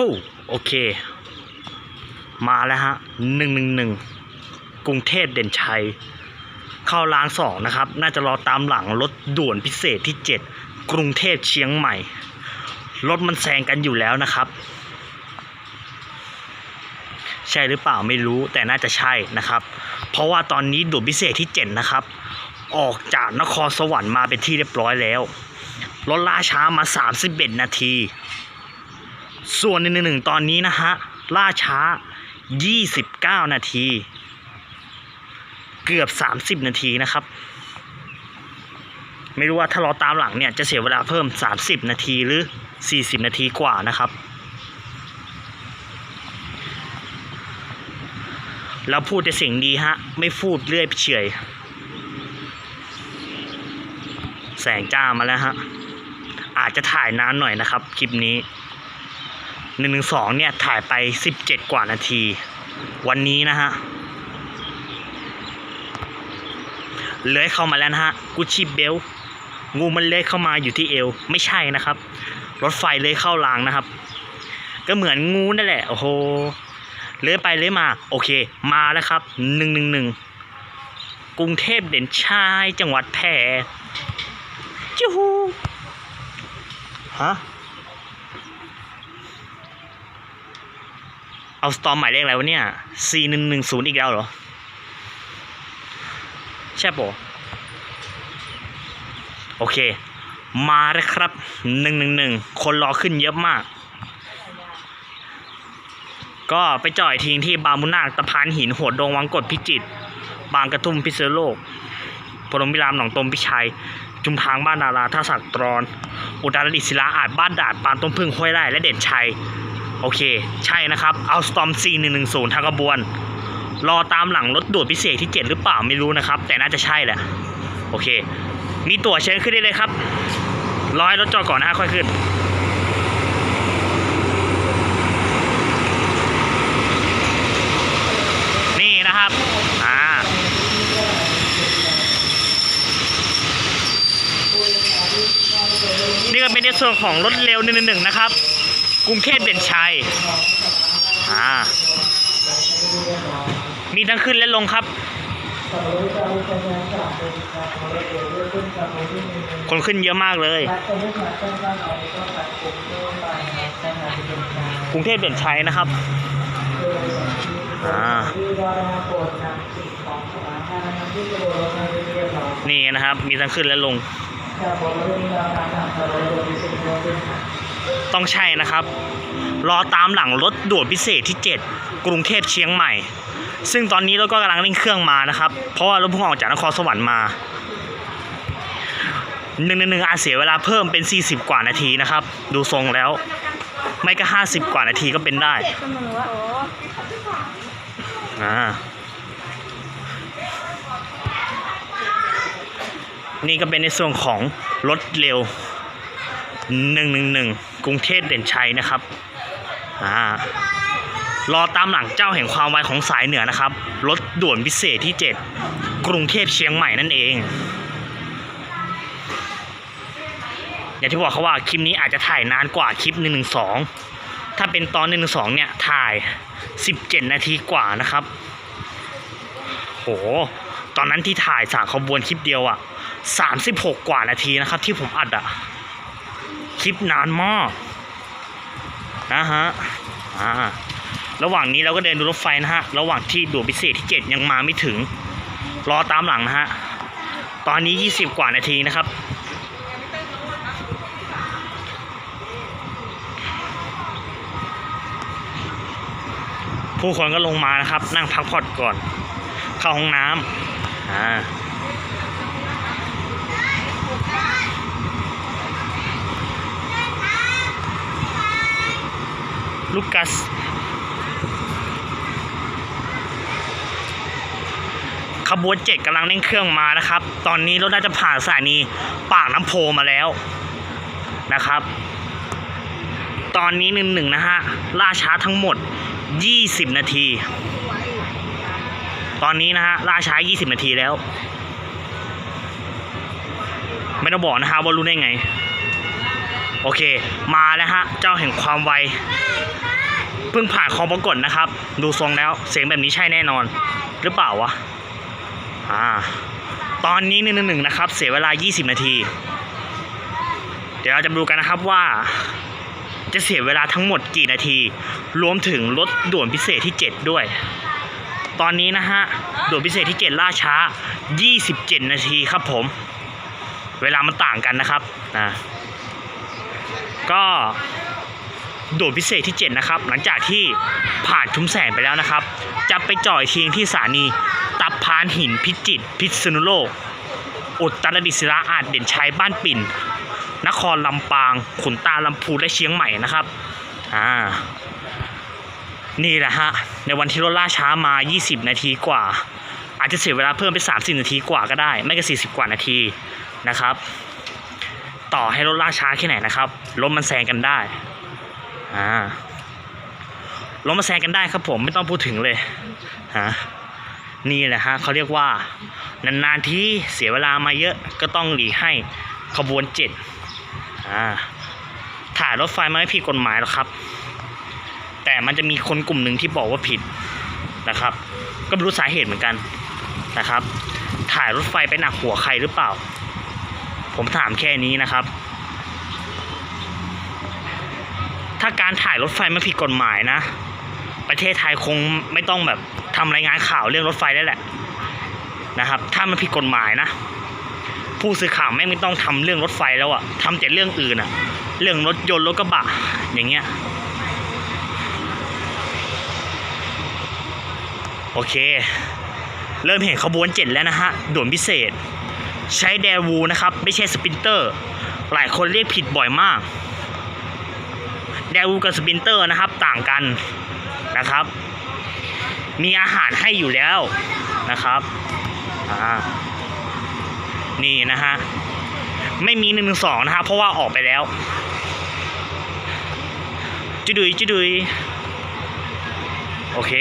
ปู้โอเค มาแล้วฮะหนึ่งหนึ่งหนึ่งกรุงเทพเด่นชัย เข้ารางสองนะครับ น่าจะรอตามหลังรถด่วนพิเศษที่ 7 กรุงเทพเชียงใหม่ รถมันแซงกันอยู่แล้วนะครับ ใช่หรือเปล่าไม่รู้แต่น่าจะใช่นะครับ เพราะว่าตอนนี้ด่วนพิเศษที่ 7 นะครับ ออกจากนครสวรรค์มาเป็นที่เรียบร้อยแล้ว รถล่าช้ามา 31 นาที ส่วนหนึ่งหนึ่งตอนนี้นะฮะล่าช้า 29 นาที เกือบ 30 นาทีนะครับ ไม่รู้ว่าถ้ารอตามหลังเนี่ยจะเสียเวลาเพิ่ม 30 นาทีหรือ 40 นาทีกว่านะครับ แล้วพูดแต่เสียงดีฮะ ไม่พูดเรื่อยเฉยแสงจ้ามาแล้วฮะอาจจะถ่ายนานหน่อยนะครับ คลิปนี้ หนึ่งหนึ่งสองเนี่ยถ่ายไปสิบเจ็ดกว่านาที วันนี้นะฮะเลื้อยเข้ามาแล้วนะฮะกุชิเบลงูมันเลื้อยเข้ามาอยู่ที่เอว ไม่ใช่นะครับ รถไฟเลื้อยเข้ารางนะครับ ก็เหมือนงูนั่นแหละโอ้โหเลื้อยไปเลื้อยมา โอเค มาแล้วครับหนึ่งหนึ่งหนึ่งกรุงเทพเด่นชัยจังหวัดแพร่จูฮูฮะ เอาสตอมหมายเลขอะไรวะเนี่ย C หนึ่งหนึ่งศูนย์อีกแล้วเหรอ ใช่ปะโอเค มาแล้วครับหนึ่งหนึ่งหนึ่งคนรอขึ้นเยอะมาก ก็ไปจ่อยทิ้งที่บางมุนาคตะพานหินหัวดงวังกดพิจิต บางกระทุ่มพิเศษโลกพรมพิรามหนองตมพิชัย จุมทางบ้านนาราท่าสักตรอน อุตรดิตถ์ศิลาอาจบ้านดาดปานต้นพึ่งห้วยไร่และเด่นชัย โอเค ใช่นะครับ เอาสตอม C 1 1 0 ทางกระบวน รอตามหลังรถด่วนพิเศษที่ 7 หรือเปล่าไม่รู้นะครับ แต่น่าจะใช่แหละ โอเค มีตั๋วเชิญขึ้นได้เลยครับ รอให้รถจอดก่อนนะฮะค่อยขึ้นนี่นะครับอ่านี่ก็เป็นในส่วนของรถเร็วหนึ่งหนึ่งนะครับ กรุงเทพเด่นชัยอ่ามีทั้งขึ้นและลงครับ คนขึ้นเยอะมากเลย กรุงเทพเด่นชัยนะครับอ่านี่นะครับ มีทั้งขึ้นและลง ต้องใช่นะครับ รอตามหลังรถด่วนพิเศษที่ 7 กรุงเทพเชียงใหม่ ซึ่งตอนนี้เราก็กำลังเร่งเครื่องมานะครับ เพราะว่ารถเพิ่งออกจากนครสวรรค์มาหนึ่งหนึ่งอาจเสียเวลาเพิ่มเป็น 40 กว่านาทีนะครับ ดูทรงแล้ว ไม่ก็ 50 กว่านาทีก็เป็นได้อ่านี่ก็เป็นในส่วนของรถเร็ว 111กรุงเทพเด่นชัยนะครับอ่ารอตามหลังเจ้าแห่งความไวของสายเหนือนะครับรถด่วนพิเศษที่ 7 กรุงเทพเชียงใหม่นั่นเอง อย่างที่บอกเขาว่าคลิปนี้อาจจะถ่ายนานกว่าคลิป 112 ถ้าเป็นตอน 112 เนี่ยถ่าย 17 นาทีกว่านะครับ โห ตอนนั้นที่ถ่ายสามขบวนคลิปเดียวอะ36 กว่านาทีนะครับที่ผมอัดอะ คลิปนานมากนะฮะอ่าระหว่างนี้เราก็เดินดูรถไฟนะฮะ ระหว่างที่ด่วนพิเศษที่7ยังมาไม่ถึง รอตามหลังนะฮะ ตอนนี้20กว่านาทีนะครับ ผู้คนก็ลงมานะครับ นั่งพักผ่อนก่อน เข้าห้องน้ำอ่า ลูกัส ขบวนเจ็ดกำลังเร่งเครื่องมานะครับ ตอนนี้รถน่าจะผ่านสถานีปากน้ำโพมาแล้วนะครับ ตอนนี้หนึ่งหนึ่งนะฮะ ล่าช้าทั้งหมด 20 นาที ตอนนี้นะฮะ ล่าช้า 20 นาทีแล้ว ไม่ต้องบอกนะฮะว่ารู้ได้ไง โอเค มาแล้วฮะ เจ้าแห่งความไว เพิ่งผ่านคอมปรากฏนะครับ ดูทรงแล้วเสียงแบบนี้ใช่แน่นอน หรือเปล่าวะ อ่า ตอนนี้หนึ่งหนึ่งนะครับ เสียเวลา 20 นาที เดี๋ยวเราจะดูกันนะครับว่า จะเสียเวลาทั้งหมดกี่นาที รวมถึงรถด่วนพิเศษที่ 7 ด้วย ตอนนี้นะฮะ ด่วนพิเศษที่ 7 ล่าช้า 27 นาทีครับผม เวลามันต่างกันนะครับนะ ก็โด่วนพิเศษที่ 7 นะครับ หลังจากที่ผ่านชุมแสงไปแล้วนะครับ จะไปจ่อยทิงที่สถานีตับพานหินพิจิตรพิษณุโลก อุตรดิตถ์ศิลาอาจเด่นชัยบ้านปิ่น นครลำปาง ขุนตาลำพูและเชียงใหม่นะครับอ่านี่แหละฮะ ในวันที่รถล่าช้ามา 20 นาทีกว่า อาจจะเสียเวลาเพิ่มไป 30 นาทีกว่าก็ได้ ไม่ก็ 40 กว่านาทีนะครับ ต่อให้รถล่าช้าแค่ไหนนะครับรถมันแซงกันได้อ่ารถมันแซงกันได้ครับผมไม่ต้องพูดถึงเลยฮะนี่แหละฮะเขาเรียกว่านานๆที่เสียเวลามาเยอะก็ต้องหลีกให้ขบวนเจ็ดอ่าถ่ายรถไฟไม่ผิดกฎหมายหรอกครับ แต่มันจะมีคนกลุ่มหนึ่งที่บอกว่าผิดนะครับ ก็ไม่รู้สาเหตุเหมือนกันนะครับ ถ่ายรถไฟไปหนักหัวใครหรือเปล่า ผมถามแค่นี้นะครับ ถ้าการถ่ายรถไฟไม่ผิดกฎหมายนะ ประเทศไทยคงไม่ต้องแบบทำรายงานข่าวเรื่องรถไฟได้แหละนะครับ ถ้ามันผิดกฎหมายนะ ผู้สื่อข่าวไม่ต้องทำเรื่องรถไฟแล้วอะทำแต่เรื่องอื่นอะเรื่องรถยนต์รถกระบะอย่างเงี้ยโอเค เริ่มเห็นขบวนเจ็ดแล้วนะฮะด่วนพิเศษ ใช้แดวูนะครับ ไม่ใช่สปินเตอร์ หลายคนเรียกผิดบ่อยมาก แดวูกับสปินเตอร์นะครับต่างกันนะครับ มีอาหารให้อยู่แล้วนะครับนี่นะฮะ ไม่มีหนึ่งสองนะครับเพราะว่าออกไปแล้วจุดุยจุดุยโอเค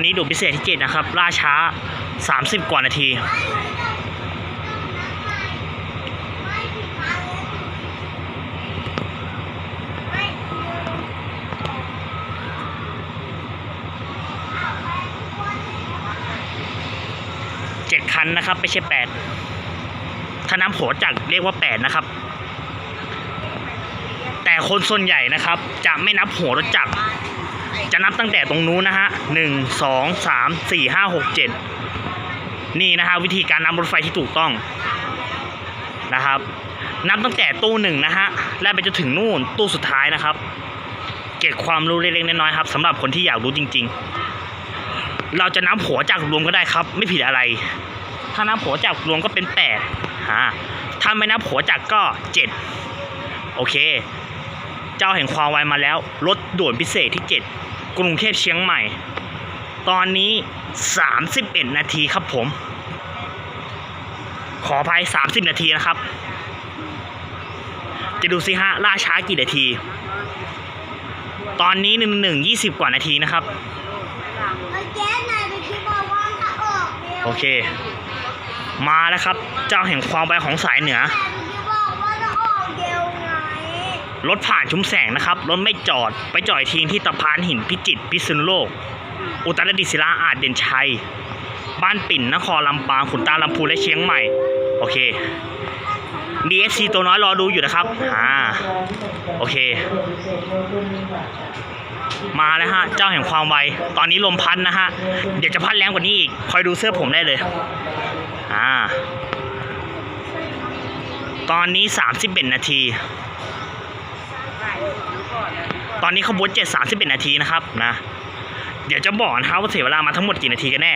อนนี้ดูพิเศษที่7นะครับ ล่าช้า 30 กว่านาที เจ็ดคันนะครับ ไม่ใช่แปดถ้าน้ำโขจักเรียกว่าแปดนะครับ แต่คนส่วนใหญ่นะครับ จะไม่นับหัวรถจักร จะนับตั้งแต่ตรงนู้นนะฮะหนึ่งสองสามสี่ห้าหกเจ็ดนี่นะฮะวิธีการนับรถไฟที่ถูกต้องนะครับ นับตั้งแต่ตู้หนึ่งนะฮะและไปจนถึงนู่นตู้สุดท้ายนะครับ เก็บความรู้เล็กๆน้อยๆครับสำหรับคนที่อยากรู้จริง ๆ เราจะนับหัวจากรวมก็ได้ครับ ไม่ผิดอะไร ถ้านับหัวจากรวมก็เป็นแปดฮะถ้าไม่นับหัวจากก็เจ็ดโอเค เจ้าแห่งความไวมาแล้วรถด่วนพิเศษที่7 กรุงเทพเชียงใหม่ ตอนนี้ 31 นาทีครับผม ขออภัย 30 นาทีนะครับ จะดูสิฮะล่าช้ากี่นาที ตอนนี้หนึ่งหนึ่งยี่สิบกว่านาทีนะครับ โอเค มาแล้วครับ เจ้าแห่งความไวของสายเหนือ รถผ่านชุมแสงนะครับ รถไม่จอดไปจอดทิ้งที่ตะพานหินพิจิตรพิษณุโลก อุตรดิตถ์ศิลาอาจเด่นชัย บ้านปิ่นนครลำปางขุนตาลำพูและเชียงใหม่ โอเค DSC ตัวน้อยรอดูอยู่นะครับ อ่า โอเค มาแล้วฮะ เจ้าแห่งความไว ตอนนี้ลมพัดนะฮะ เดี๋ยวจะพัดแรงกว่านี้อีก คอยดูเสื้อผมได้เลย อ่า ตอนนี้ 31 นาที ตอนนี้ขบวนเจ็ดสามสิบเอ็ดนาทีนะครับนะ เดี๋ยวจะบอกนะครับว่าเสียเวลามาทั้งหมดกี่นาทีกันแน่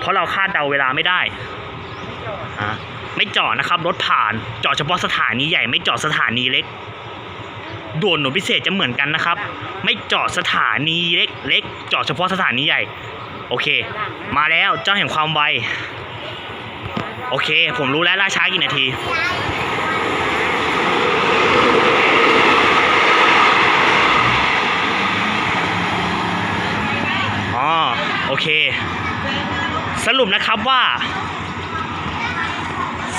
เพราะเราคาดเดาเวลาไม่ได้อะไม่จอดนะครับ รถผ่านจอดเฉพาะสถานีใหญ่ไม่จอดสถานีเล็กด่วนหนูพิเศษจะเหมือนกันนะครับ ไม่จอดสถานีเล็กเล็กจอดเฉพาะสถานีใหญ่ โอเค มาแล้วเจ้าแห่งความไว โอเค ผมรู้แล้วล่าช้ากี่นาที โอเค สรุปนะครับว่า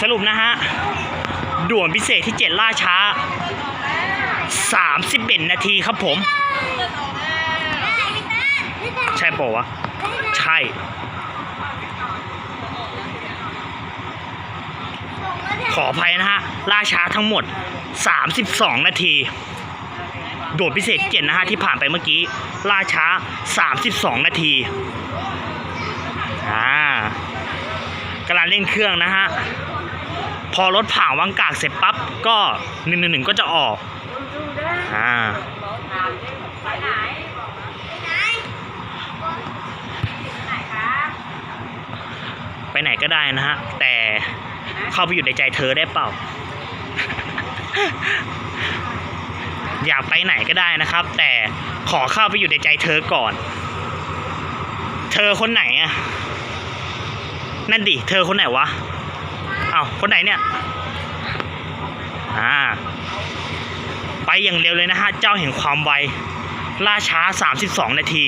สรุปนะฮะ ด่วนพิเศษที่ 7 ล่าช้า 31 นาทีครับผม ใช่ปะวะ ใช่ขออภัยนะฮะ ล่าช้าทั้งหมด 32 นาที โดดพิเศษเจ็ดนะฮะที่ผ่านไปเมื่อกี้ ล่าช้า 32 นาที อ่ากำลังเร่งเครื่องนะฮะ พอรถผ่านวังกากเสร็จปั๊บ ก็หนึ่งหนึ่งหนึ่งก็จะออก อ่าไปไหนก็ได้นะฮะ แต่เข้าไปอยู่ในใจเธอได้เปล่า อยากไปไหนก็ได้นะครับ แต่ขอเข้าไปอยู่ในใจเธอก่อน เธอคนไหนอะนั่นดิ เธอคนไหนวะ เอาคนไหนเนี่ย อ่า ไปอย่างเร็วเลยนะฮะ เจ้าแห่งความไว ล่าช้า 32 นาที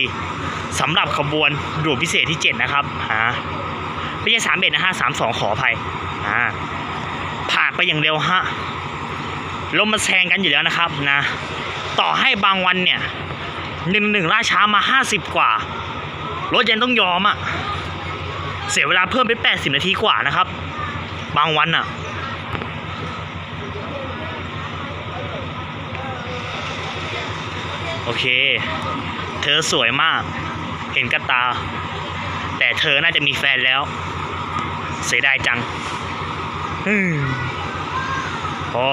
สำหรับขบวนด่วนพิเศษที่ 7 นะครับ อ่า ไม่ใช่สามเอ็ดนะฮะสามสองขออภัย อ่า ผ่านไปอย่างเร็วฮะ ลมมันแซงกันอยู่แล้วนะครับนะ ต่อให้บางวันเนี่ยหนึ่งหนึ่งล่าช้ามาห้าสิบกว่า รถยังต้องยอมอะ่ะ เสียเวลาเพิ่มไปแปดสิบนาทีกว่านะครับ บางวันอะ่ะ โอเค เธอสวยมาก เห็นกับตา แต่เธอน่าจะมีแฟนแล้ว เสียดายจัง อืมโอ้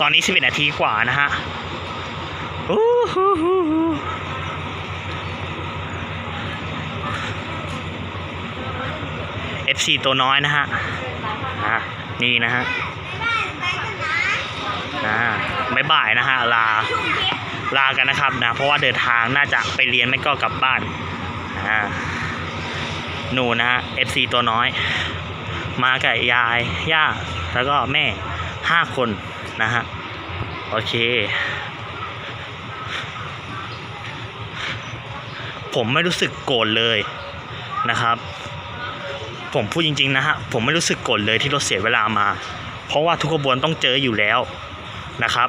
ตอนนี้11นาทีกว่านะฮะอู้หูหูหู FC ตัวน้อยนะฮะนี่นะฮะอ่าไม่บายนะฮะ ลา ลากันนะครับนะ เพราะว่าเดินทางน่าจะไปเรียนไม่ก็กลับบ้านอ่าหนูนะฮะ FC ตัวน้อย มากับยาย ย่า แล้วก็แม่ห้าคน นะฮะ โอเค ผมไม่รู้สึกโกรธเลยนะครับ ผมพูดจริง ๆ นะฮะ ผมไม่รู้สึกโกรธเลยที่รถเสียเวลามา เพราะว่าทุกขบวนต้องเจออยู่แล้วนะครับ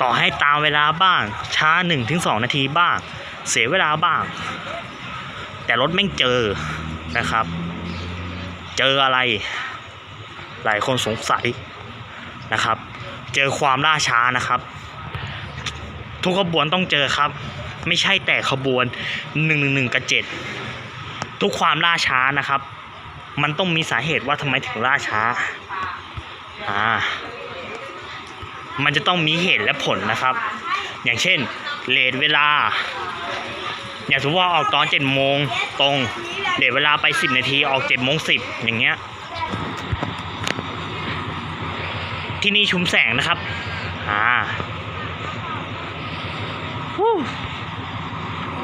ต่อให้ตามเวลาบ้าง ช้า 1-2ถึงนาทีบ้าง เสียเวลาบ้าง แต่รถแม่งเจอนะครับ เจออะไร หลายคนสงสัย นะครับ เจอความล่าช้านะครับ ทุกขบวนต้องเจอครับ ไม่ใช่แต่ขบวน1นึกับ7ทุกความล่าช้านะครับ มันต้องมีสาเหตุว่าทำไมถึงล่าช้าอ่ามันจะต้องมีเหตุและผลนะครับ อย่างเช่นเลทเวลา อย่างสมมติว่าออกตอนเจ็ดโมงตรงเลทเวลาไปสิบนาทีออกเจ็ดโมงสิบอย่างเงี้ย ที่นี่ชุมแสงนะครับ อ่า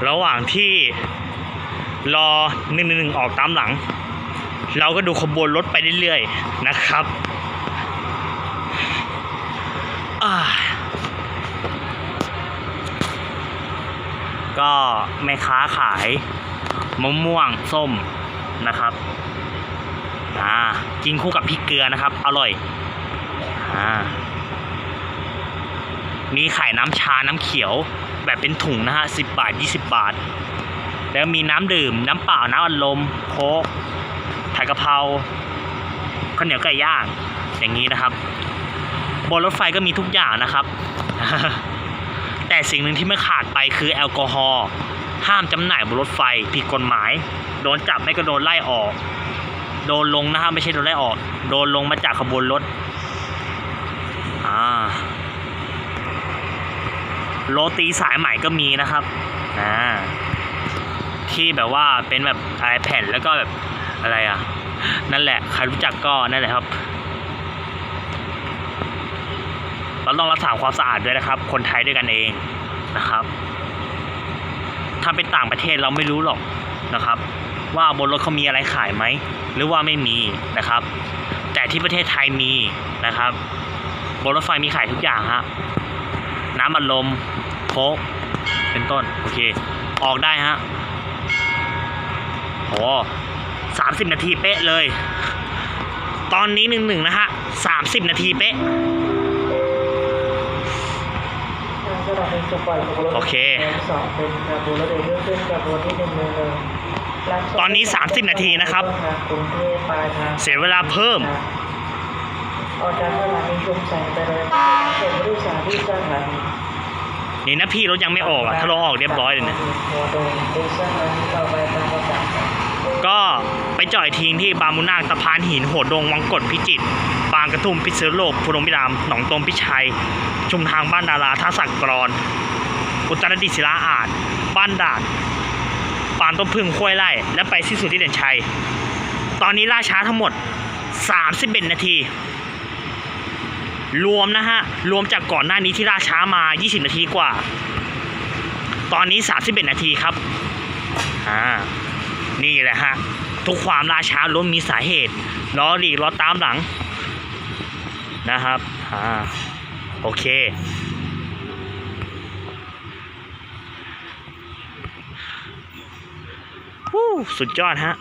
ระหว่างที่รอหนึ่งหนึ่งออกตามหลัง เราก็ดูขบวนรถไปเรื่อยๆนะครับอาก็แม่ค้าขายมะม่วงส้มนะครับ อ่า กินคู่กับพริกเกลือนะครับ อร่อย มีขายน้ำชาน้ำเขียว แบบเป็นถุงนะฮะสิบบาทยี่สิบบาท แล้วมีน้ำดื่ม น้ำเปล่า น้ำอัดลม โค้กผัดกะเพราข้าวเหนียวไก่ย่าง อย่างนี้นะครับ บนรถไฟก็มีทุกอย่างนะครับ แต่สิ่งหนึ่งที่ไม่ขาดไปคือแอลกอฮอล์ห้ามจำหน่ายบนรถไฟผิดกฎหมาย โดนจับไม่ก็โดนไล่ออก โดนลงนะครับไม่ใช่โดนไล่ออก โดนลงมาจากขบวนรถ โรตีสายใหม่ก็มีนะครับอ่าที่แบบว่าเป็นแบบอะไรแผ่นแล้วก็แบบอะไรอะ นั่นแหละใครรู้จักก็นั่นแหละครับเราต้องรักษาความสะอาดด้วยนะครับ คนไทยด้วยกันเองนะครับ ถ้าเป็นต่างประเทศเราไม่รู้หรอกนะครับ ว่าบนรถเขามีอะไรขายไหมหรือว่าไม่มีนะครับ แต่ที่ประเทศไทยมีนะครับ บนรถไฟมีขายทุกอย่างฮะ น้ำอัดลมโค้กเป็นต้น โอเค ออกได้ฮะโอ้สามสิบนาทีเป๊ะเลย ตอนนี้หนึ่งหนึ่งนะฮะสามสิบนาทีเป๊ะ โอเคสองเป็นคาร์บูและเดเรื่องขึ้นคาร์บูที่หนึ่งเลยเลยตอนนี้ 30 นาทีนะครับ เสียเวลาเพิ่ม ออกจากสถานีชุมแสงไปเลยส่งผู้โดยสารที่สถานีนี่นะพี่รถยังไม่ออกอะถ้ารถออกเรียบร้อยเลยเนี่ยหัวโดนไปสถานีต่อไปตามประกาศก็ไปจ่อยทิ้งที่บางมุนาคสะพานหินโหดดงวังกดพิจิตรบางกระทุ่มพิษณุโลกพุรงพิรามหนองตมพิชัย ชุมทางบ้านดาราท่าสักกรอน อุตรดิตถ์ศิลาอาจบ้านดาดปานต้นพึ่งห้วยไร่และไปสิ้นสุดที่เด่นชัย ตอนนี้ล่าช้าทั้งหมด 31 นาที รวมนะฮะ รวมจากก่อนหน้านี้ที่ล่าช้ามา 20 นาทีกว่า ตอนนี้ 31 นาทีครับ อ่า นี่แหละฮะ ทุกความล่าช้าล้วนมีสาเหตุล้อหลีกล้อตามหลัง นะครับ อ่า โอเควู้สุดยอดฮะ